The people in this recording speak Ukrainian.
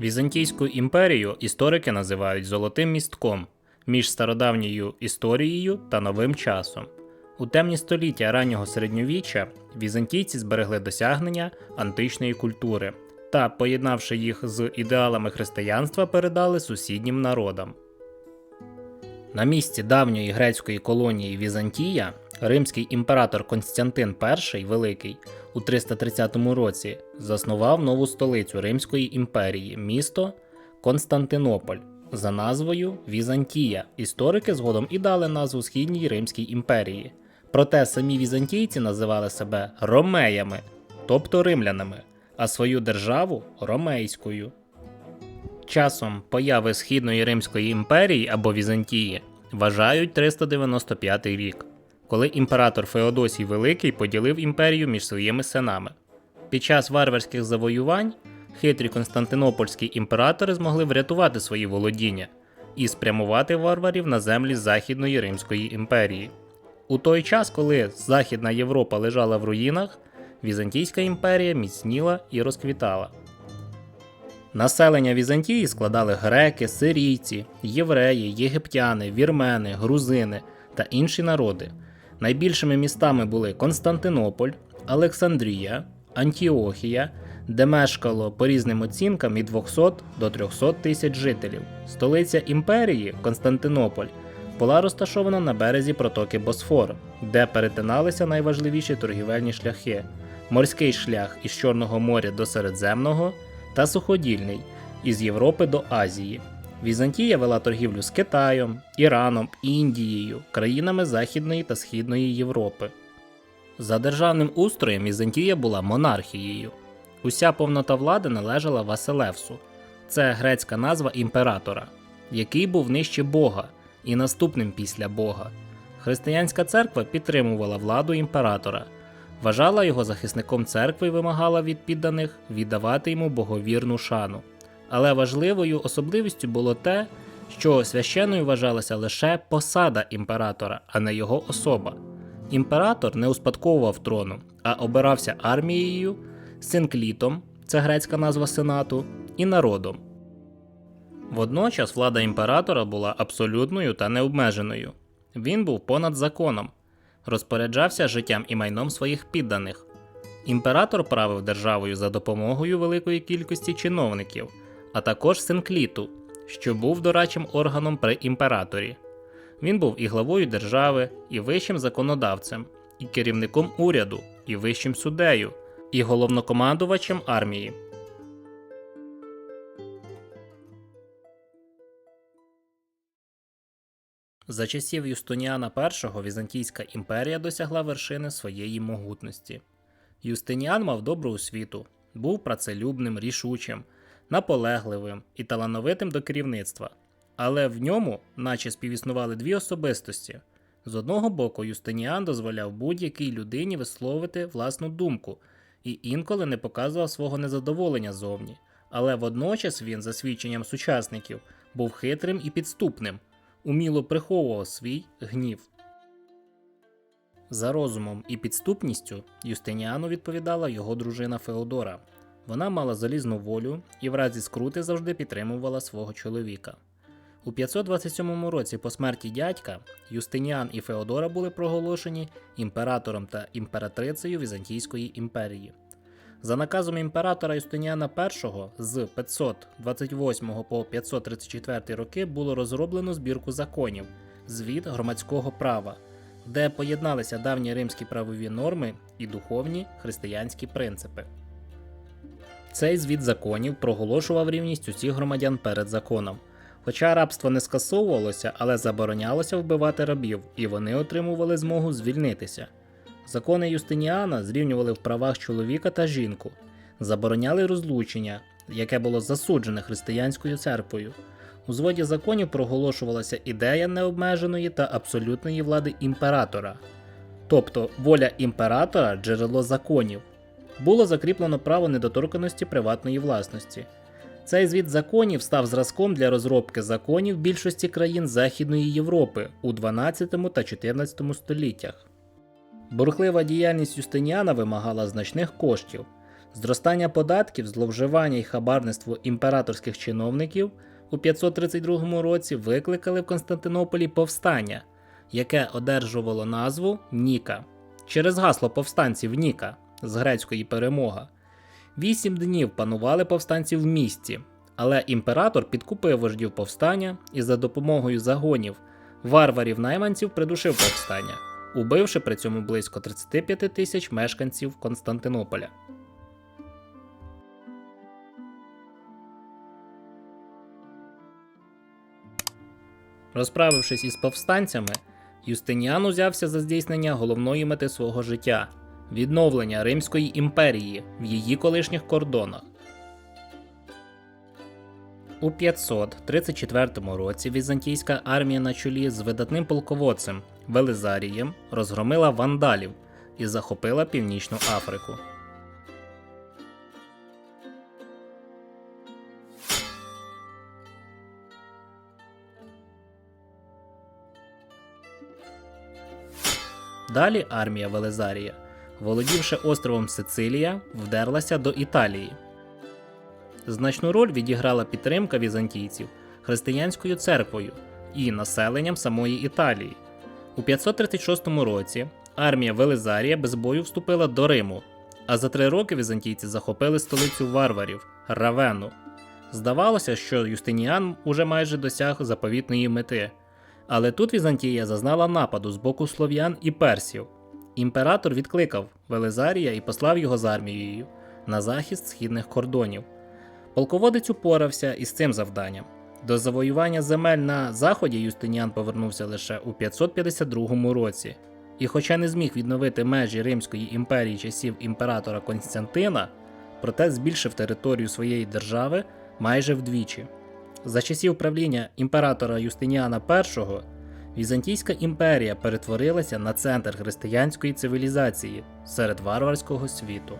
Візантійську імперію історики називають золотим містком між стародавньою історією та новим часом. У темні століття раннього середньовіччя візантійці зберегли досягнення античної культури та, поєднавши їх з ідеалами християнства, передали сусіднім народам. На місці давньої грецької колонії Візантія римський імператор Константин І Великий у 330 році заснував нову столицю Римської імперії, місто Константинополь за назвою Візантія. Історики згодом і дали назву Східній Римській імперії. Проте самі візантійці називали себе ромеями, тобто римлянами, а свою державу ромейською. Часом появи Східної Римської імперії або Візантії вважають 395 рік, коли імператор Феодосій Великий поділив імперію між своїми синами. Під час варварських завоювань хитрі константинопольські імператори змогли врятувати свої володіння і спрямувати варварів на землі Західної Римської імперії. У той час, коли Західна Європа лежала в руїнах, Візантійська імперія міцніла і розквітала. Населення Візантії складали греки, сирійці, євреї, єгиптяни, вірмени, грузини та інші народи. Найбільшими містами були Константинополь, Олександрія, Антіохія, де мешкало по різним оцінкам від 200 до 300 тисяч жителів. Столиця імперії Константинополь була розташована на березі протоки Босфор, де перетиналися найважливіші торгівельні шляхи: морський шлях із Чорного моря до Середземного та суходільний із Європи до Азії. Візантія вела торгівлю з Китаєм, Іраном, Індією, країнами Західної та Східної Європи. За державним устроєм Візантія була монархією. Уся повнота влади належала Василевсу, це грецька назва імператора, який був нижче Бога і наступним після Бога. Християнська церква підтримувала владу імператора, вважала його захисником церкви і вимагала від підданих віддавати йому боговірну шану. Але важливою особливістю було те, що священною вважалася лише посада імператора, а не його особа. Імператор не успадковував трону, а обирався армією, синклітом це грецька назва сенату, і народом. Водночас влада імператора була абсолютною та необмеженою. Він був понад законом, розпоряджався життям і майном своїх підданих. Імператор правив державою за допомогою великої кількості чиновників, а також синкліту, що був дорадчим органом при імператорі. Він був і главою держави, і вищим законодавцем, і керівником уряду, і вищим суддею, і головнокомандувачем армії. За часів Юстиніана І Візантійська імперія досягла вершини своєї могутності. Юстиніан мав добру освіту, був працелюбним, рішучим, наполегливим і талановитим до керівництва, але в ньому, наче співіснували дві особистості. З одного боку, Юстиніан дозволяв будь-якій людині висловити власну думку і інколи не показував свого незадоволення зовні, але водночас він, за свідченням сучасників, був хитрим і підступним, уміло приховував свій гнів. За розумом і підступністю Юстиніану відповідала його дружина Феодора. Вона мала залізну волю і в разі скрути завжди підтримувала свого чоловіка. У 527 році по смерті дядька Юстиніан і Феодора були проголошені імператором та імператрицею Візантійської імперії. За наказом імператора Юстиніана І з 528 по 534 роки було розроблено збірку законів, звіт громадського права, де поєдналися давні римські правові норми і духовні християнські принципи. Цей звіт законів проголошував рівність усіх громадян перед законом. Хоча рабство не скасовувалося, але заборонялося вбивати рабів, і вони отримували змогу звільнитися. Закони Юстиніана зрівнювали в правах чоловіка та жінку, забороняли розлучення, яке було засуджене християнською церквою. У зводі законів проголошувалася ідея необмеженої та абсолютної влади імператора, тобто воля імператора джерело законів. Було закріплено право недоторканості приватної власності. Цей звіт законів став зразком для розробки законів більшості країн Західної Європи у 12 та 14 століттях. Бурхлива діяльність Юстиніана вимагала значних коштів. Зростання податків, зловживання і хабарництво імператорських чиновників у 532 році викликали в Константинополі повстання, яке одержувало назву Ніка через гасло повстанців Ніка з грецької перемога. Вісім днів панували повстанці в місті, але імператор підкупив вождів повстання і за допомогою загонів варварів-найманців придушив повстання, убивши при цьому близько 35 тисяч мешканців Константинополя. Розправившись із повстанцями, Юстиніан узявся за здійснення головної мети свого життя відновлення Римської імперії в її колишніх кордонах. У 534 році візантійська армія на чолі з видатним полководцем Велизарієм розгромила вандалів і захопила Північну Африку. Далі армія Велизарія, володівши островом Сицилія, вдерлася до Італії. Значну роль відіграла підтримка візантійців християнською церквою і населенням самої Італії. У 536 році армія Велизарія без бою вступила до Риму, а за три роки візантійці захопили столицю варварів Равену. Здавалося, що Юстиніан уже майже досяг заповітної мети. Але тут Візантія зазнала нападу з боку слов'ян і персів. Імператор відкликав Велизарія і послав його з армією на захист східних кордонів. Полководець упорався із цим завданням. До завоювання земель на заході Юстиніан повернувся лише у 552 році. І, хоча не зміг відновити межі Римської імперії часів імператора Константина, проте збільшив територію своєї держави майже вдвічі. За часів правління імператора Юстиніана І Візантійська імперія перетворилася на центр християнської цивілізації серед варварського світу.